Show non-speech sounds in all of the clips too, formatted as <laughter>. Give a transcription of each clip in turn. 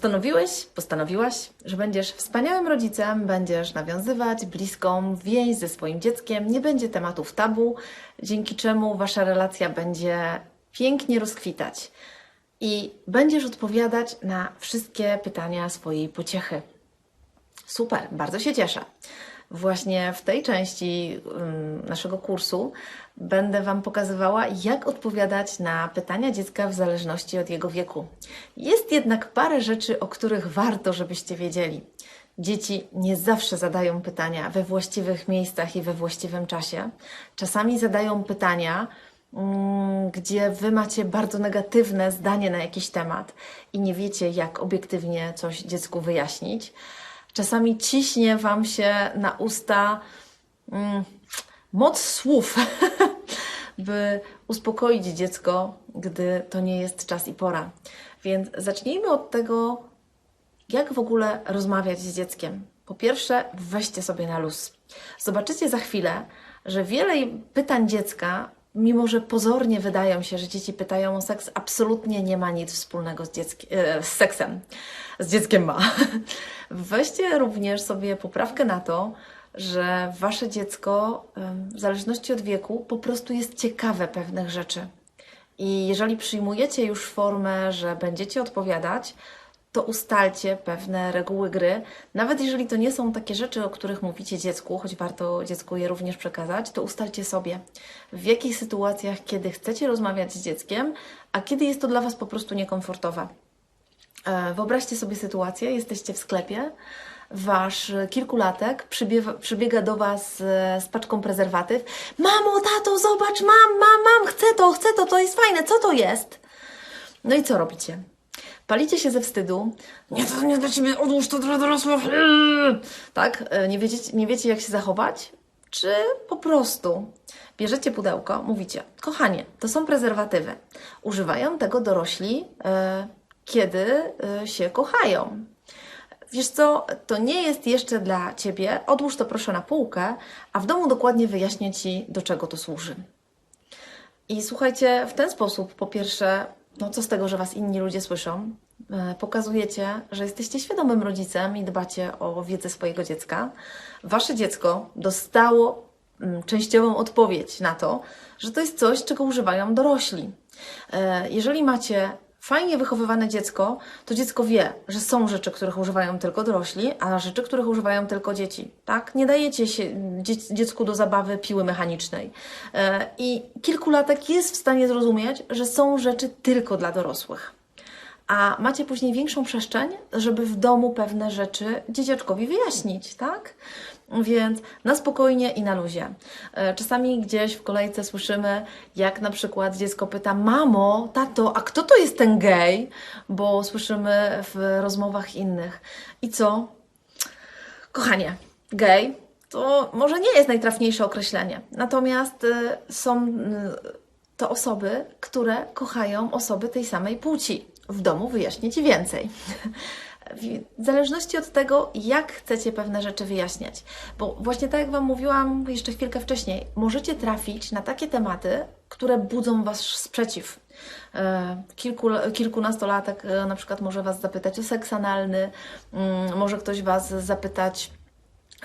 Postanowiłeś, postanowiłaś, że będziesz wspaniałym rodzicem, będziesz nawiązywać bliską więź ze swoim dzieckiem, nie będzie tematów tabu, dzięki czemu wasza relacja będzie pięknie rozkwitać i będziesz odpowiadać na wszystkie pytania swojej pociechy. Super, bardzo się cieszę. Właśnie w tej części naszego kursu będę Wam pokazywała, jak odpowiadać na pytania dziecka w zależności od jego wieku. Jest jednak parę rzeczy, o których warto, żebyście wiedzieli. Dzieci nie zawsze zadają pytania we właściwych miejscach i we właściwym czasie. Czasami zadają pytania, mm, gdzie Wy macie bardzo negatywne zdanie na jakiś temat i nie wiecie, jak obiektywnie coś dziecku wyjaśnić. Czasami ciśnie Wam się na usta mm, moc słów, <laughs> by uspokoić dziecko, gdy to nie jest czas i pora. Więc zacznijmy od tego, jak w ogóle rozmawiać z dzieckiem. Po pierwsze, weźcie sobie na luz. Zobaczycie za chwilę, że wiele pytań dziecka, mimo że pozornie wydają się, że dzieci pytają o seks, absolutnie nie ma nic wspólnego z, dzieckiem, e, z seksem. Z dzieckiem ma. <laughs> Weźcie również sobie poprawkę na to, że wasze dziecko, w zależności od wieku, po prostu jest ciekawe pewnych rzeczy. I jeżeli przyjmujecie już formę, że będziecie odpowiadać, to ustalcie pewne reguły gry. Nawet jeżeli to nie są takie rzeczy, o których mówicie dziecku, choć warto dziecku je również przekazać, to ustalcie sobie, w jakich sytuacjach, kiedy chcecie rozmawiać z dzieckiem, a kiedy jest to dla Was po prostu niekomfortowe. E, Wyobraźcie sobie sytuację, jesteście w sklepie, wasz kilkulatek przybiewa, przybiega do was e, z paczką prezerwatyw. Mamo, tato, zobacz, mam, mam, mam, chcę to, chcę to, to jest fajne, co to jest? No i co robicie? Palicie się ze wstydu. Nie, to nie dla ciebie, odłóż to dla dorosłych. Tak? E, Nie wiecie, nie wiecie, jak się zachować? Czy po prostu bierzecie pudełko, mówicie, kochanie, to są prezerwatywy. Używają tego dorośli, e, kiedy e, się kochają. Wiesz co, to nie jest jeszcze dla Ciebie, odłóż to proszę na półkę, a w domu dokładnie wyjaśnię Ci, do czego to służy. I słuchajcie, w ten sposób, po pierwsze, no co z tego, że Was inni ludzie słyszą, e, pokazujecie, że jesteście świadomym rodzicem i dbacie o wiedzę swojego dziecka. Wasze dziecko dostało mm, częściową odpowiedź na to, że to jest coś, czego używają dorośli. E, Jeżeli macie fajnie wychowywane dziecko, to dziecko wie, że są rzeczy, których używają tylko dorośli, a rzeczy, których używają tylko dzieci. Tak? Nie dajecie się dzie- dziecku do zabawy piły mechanicznej. E, I kilkulatek jest w stanie zrozumieć, że są rzeczy tylko dla dorosłych. A macie później większą przestrzeń, żeby w domu pewne rzeczy dzieciaczkowi wyjaśnić, tak? Więc na spokojnie i na luzie. E, Czasami gdzieś w kolejce słyszymy, jak na przykład dziecko pyta: Mamo, tato, a kto to jest ten gej? Bo słyszymy w rozmowach innych. I co? Kochanie, gej to może nie jest najtrafniejsze określenie. Natomiast y, są to osoby, które kochają osoby tej samej płci. W domu wyjaśnię Ci więcej. <laughs> W zależności od tego, jak chcecie pewne rzeczy wyjaśniać. Bo właśnie tak jak Wam mówiłam jeszcze chwilkę wcześniej, możecie trafić na takie tematy, które budzą Wasz sprzeciw. E, Kilku, kilkunastolatek e, na przykład może Was zapytać o seks analny, mm, może ktoś Was zapytać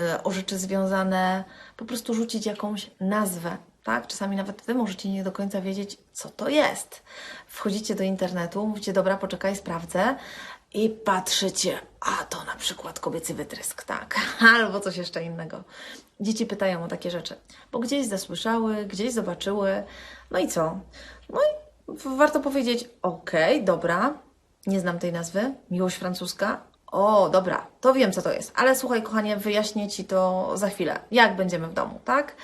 e, o rzeczy związane, po prostu rzucić jakąś nazwę. Tak? Czasami nawet Wy możecie nie do końca wiedzieć, co to jest. Wchodzicie do internetu, mówicie, dobra, poczekaj, sprawdzę i patrzycie, a to na przykład kobiecy wytrysk, tak? <laughs> Albo coś jeszcze innego. Dzieci pytają o takie rzeczy, bo gdzieś zasłyszały, gdzieś zobaczyły, no i co? No i warto powiedzieć, okej, dobra, nie znam tej nazwy, miłość francuska, o, dobra, to wiem, co to jest. Ale słuchaj, kochanie, wyjaśnię Ci to za chwilę, jak będziemy w domu, tak?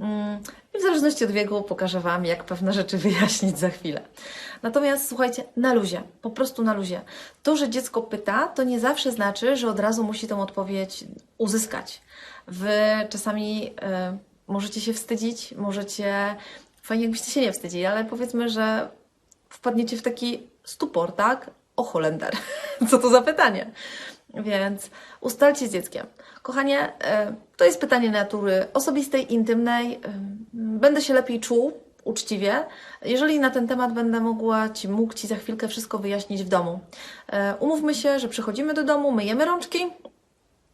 Mm, I w zależności od wieku pokażę Wam, jak pewne rzeczy <laughs> wyjaśnić za chwilę. Natomiast słuchajcie, na luzie, po prostu na luzie. To, że dziecko pyta, to nie zawsze znaczy, że od razu musi tą odpowiedź uzyskać. Wy czasami e, możecie się wstydzić, możecie. Fajnie, jakbyście się nie wstydzili, ale powiedzmy, że wpadniecie w taki stupor, tak? O Holender, <laughs> co to za pytanie? Więc ustalcie z dzieckiem. Kochanie, e, to jest pytanie natury osobistej, intymnej. E, Będę się lepiej czuł, uczciwie, jeżeli na ten temat będę mogła Ci, mógł Ci za chwilkę wszystko wyjaśnić w domu. E, umówmy się, że przychodzimy do domu, myjemy rączki,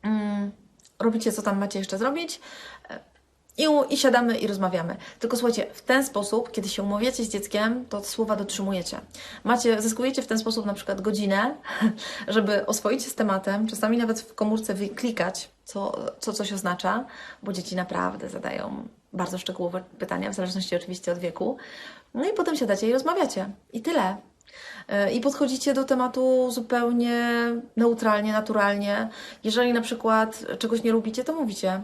mm, robicie co tam macie jeszcze zrobić i, i siadamy i rozmawiamy. Tylko słuchajcie, w ten sposób, kiedy się umawiacie z dzieckiem, to słowa dotrzymujecie. Macie, zyskujecie w ten sposób na przykład godzinę, <laughs> żeby oswoić się z tematem, czasami nawet w komórce wyklikać, co, co coś oznacza, bo dzieci naprawdę zadają bardzo szczegółowe pytania, w zależności oczywiście od wieku. No i potem siadacie i rozmawiacie. I tyle. E, I podchodzicie do tematu zupełnie neutralnie, naturalnie. Jeżeli na przykład czegoś nie lubicie, to mówicie.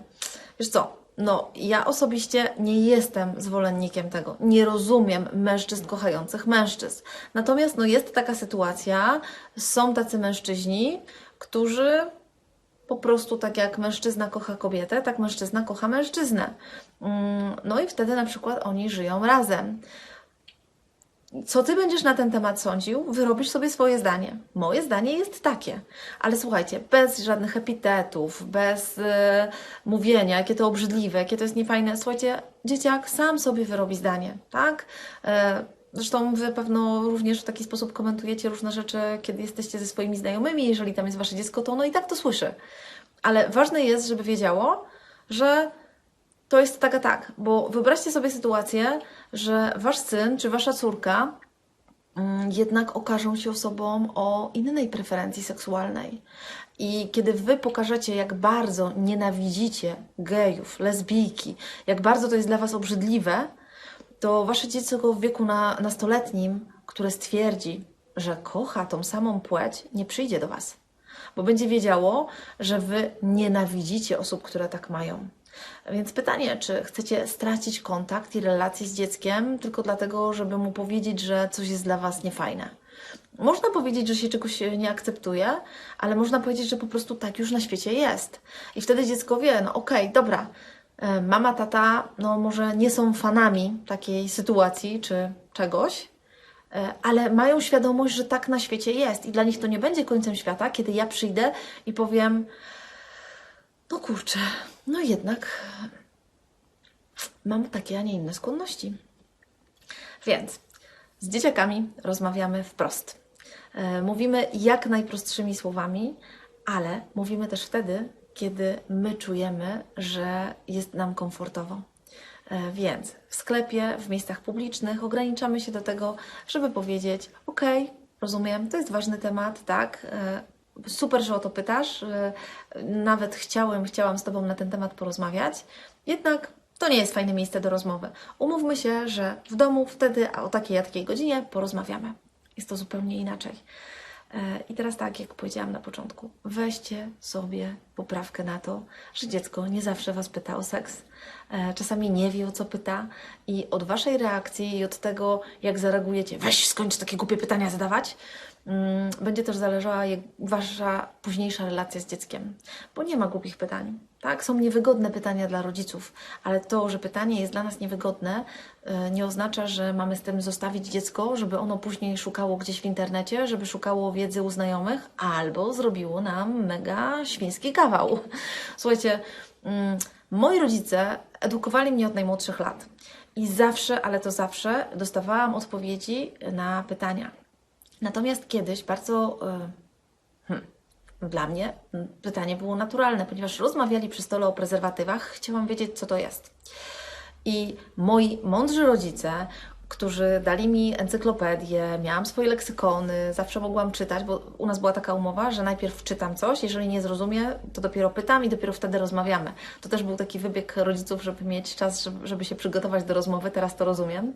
Wiesz co? No, ja osobiście nie jestem zwolennikiem tego. Nie rozumiem mężczyzn kochających mężczyzn. Natomiast no, jest taka sytuacja, są tacy mężczyźni, którzy po prostu tak jak mężczyzna kocha kobietę, tak mężczyzna kocha mężczyznę. Mm, No i wtedy na przykład oni żyją razem. Co ty będziesz na ten temat sądził? Wyrobisz sobie swoje zdanie. Moje zdanie jest takie. Ale słuchajcie, bez żadnych epitetów, bez e, mówienia, jakie to obrzydliwe, jakie to jest niefajne. Słuchajcie, dzieciak sam sobie wyrobi zdanie, tak? E, Zresztą Wy pewno również w taki sposób komentujecie różne rzeczy, kiedy jesteście ze swoimi znajomymi. Jeżeli tam jest Wasze dziecko, to ono i tak to słyszy. Ale ważne jest, żeby wiedziało, że to jest tak a tak, bo wyobraźcie sobie sytuację, że wasz syn czy wasza córka mm, jednak okażą się osobą o innej preferencji seksualnej. I kiedy wy pokażecie, jak bardzo nienawidzicie gejów, lesbijki, jak bardzo to jest dla was obrzydliwe, to wasze dziecko w wieku na, nastoletnim, które stwierdzi, że kocha tą samą płeć, nie przyjdzie do was. Bo będzie wiedziało, że wy nienawidzicie osób, które tak mają. Więc pytanie, czy chcecie stracić kontakt i relacje z dzieckiem tylko dlatego, żeby mu powiedzieć, że coś jest dla was niefajne? Można powiedzieć, że się czegoś nie akceptuje, ale można powiedzieć, że po prostu tak już na świecie jest. I wtedy dziecko wie, no okej, dobra, e, mama, tata, no może nie są fanami takiej sytuacji czy czegoś, e, ale mają świadomość, że tak na świecie jest i dla nich to nie będzie końcem świata, kiedy ja przyjdę i powiem, no kurczę, no jednak mam takie, a nie inne skłonności. Więc z dzieciakami rozmawiamy wprost. E, Mówimy jak najprostszymi słowami, ale mówimy też wtedy, kiedy my czujemy, że jest nam komfortowo. E, Więc w sklepie, w miejscach publicznych ograniczamy się do tego, żeby powiedzieć: OK, rozumiem, to jest ważny temat, tak? Super, że o to pytasz. E, Nawet chciałem, chciałam z Tobą na ten temat porozmawiać. Jednak to nie jest fajne miejsce do rozmowy. Umówmy się, że w domu wtedy a o takiej a takiej godzinie porozmawiamy. Jest to zupełnie inaczej. E, I teraz tak, jak powiedziałam na początku, weźcie sobie poprawkę na to, że dziecko nie zawsze Was pyta o seks. E, Czasami nie wie, o co pyta i od Waszej reakcji i od tego, jak zareagujecie, weź skończ takie głupie pytania zadawać, mm, będzie też zależała Wasza późniejsza relacja z dzieckiem. Bo nie ma głupich pytań. Tak, są niewygodne pytania dla rodziców, ale to, że pytanie jest dla nas niewygodne, e, nie oznacza, że mamy z tym zostawić dziecko, żeby ono później szukało gdzieś w internecie, żeby szukało wiedzy u znajomych, albo zrobiło nam mega świński kawał. Słuchajcie, mm, moi rodzice edukowali mnie od najmłodszych lat i zawsze, ale to zawsze, dostawałam odpowiedzi na pytania. Natomiast kiedyś bardzo. e, dla mnie pytanie było naturalne, ponieważ rozmawiali przy stole o prezerwatywach, chciałam wiedzieć, co to jest. I moi mądrzy rodzice, którzy dali mi encyklopedię, miałam swoje leksykony, zawsze mogłam czytać, bo u nas była taka umowa, że najpierw czytam coś, jeżeli nie zrozumiem, to dopiero pytam i dopiero wtedy rozmawiamy. To też był taki wybieg rodziców, żeby mieć czas, żeby, żeby się przygotować do rozmowy, teraz to rozumiem.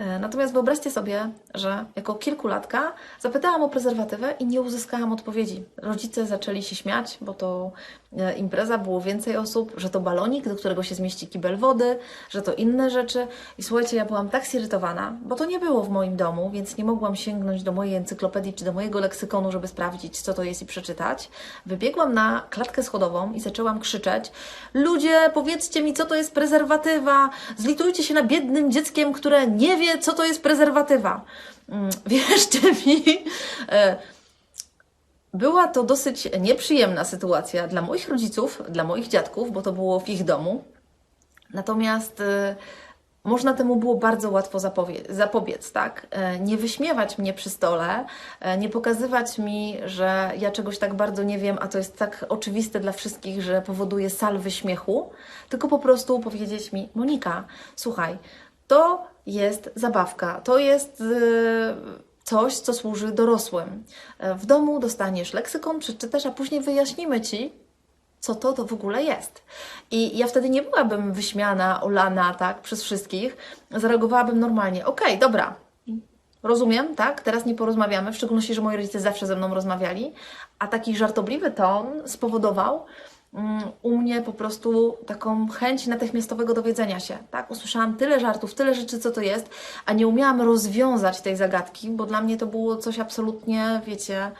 E, Natomiast wyobraźcie sobie, że jako kilkulatka zapytałam o prezerwatywę i nie uzyskałam odpowiedzi. Rodzice zaczęli się śmiać, bo to e, impreza, było więcej osób, że to balonik, do którego się zmieści kibel wody, że to inne rzeczy. I słuchajcie, ja byłam tak zirytowana, bo to nie było w moim domu, więc nie mogłam sięgnąć do mojej encyklopedii czy do mojego leksykonu, żeby sprawdzić, co to jest i przeczytać. Wybiegłam na klatkę schodową i zaczęłam krzyczeć: Ludzie, powiedzcie mi, co to jest prezerwatywa! Zlitujcie się na biednym dzieckiem, które nie wie, co to jest prezerwatywa. Mm, <laughs> Wierzcie mi, e, była to dosyć nieprzyjemna sytuacja dla moich rodziców, dla moich dziadków, bo to było w ich domu. Natomiast e, można temu było bardzo łatwo zapobiec, tak? E, Nie wyśmiewać mnie przy stole, nie pokazywać mi, że ja czegoś tak bardzo nie wiem, a to jest tak oczywiste dla wszystkich, że powoduje salwy śmiechu, tylko po prostu powiedzieć mi, Monika, słuchaj, to jest zabawka, to jest e, coś, co służy dorosłym. E, W domu dostaniesz leksykon, przeczytasz, a później wyjaśnimy Ci, co to to w ogóle jest. I ja wtedy nie byłabym wyśmiana, olana, tak, przez wszystkich. Zareagowałabym normalnie. Okej, dobra, rozumiem, tak, teraz nie porozmawiamy, w szczególności, że moi rodzice zawsze ze mną rozmawiali, a taki żartobliwy ton spowodował u mnie po prostu taką chęć natychmiastowego dowiedzenia się, tak, usłyszałam tyle żartów, tyle rzeczy, co to jest, a nie umiałam rozwiązać tej zagadki, bo dla mnie to było coś absolutnie, wiecie,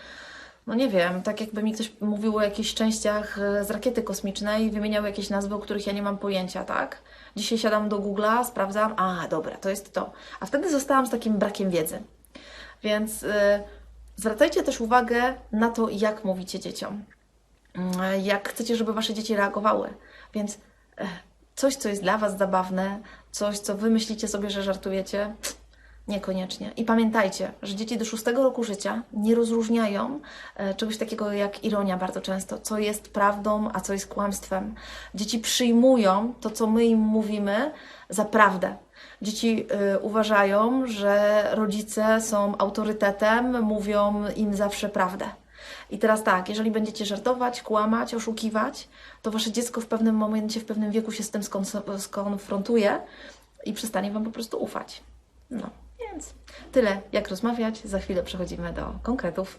no nie wiem, tak jakby mi ktoś mówił o jakichś częściach e, z rakiety kosmicznej wymieniał jakieś nazwy, o których ja nie mam pojęcia, tak? Dzisiaj siadam do Google'a, sprawdzam, a dobra, to jest to. A wtedy zostałam z takim brakiem wiedzy. Więc y, zwracajcie też uwagę na to, jak mówicie dzieciom. Mm, Jak chcecie, żeby wasze dzieci reagowały. Więc e, coś, co jest dla was zabawne, coś, co wy myślicie sobie, że żartujecie, Niekoniecznie. I pamiętajcie, że dzieci do szóstego roku życia nie rozróżniają e, czegoś takiego jak ironia bardzo często, co jest prawdą, a co jest kłamstwem. Dzieci przyjmują to, co my im mówimy, za prawdę. Dzieci y, uważają, że rodzice są autorytetem, mówią im zawsze prawdę. I teraz tak, jeżeli będziecie żartować, kłamać, oszukiwać, to wasze dziecko w pewnym momencie, w pewnym wieku się z tym skon- skonfrontuje i przestanie wam po prostu ufać. No, więc tyle, jak rozmawiać. Za chwilę przechodzimy do konkretów.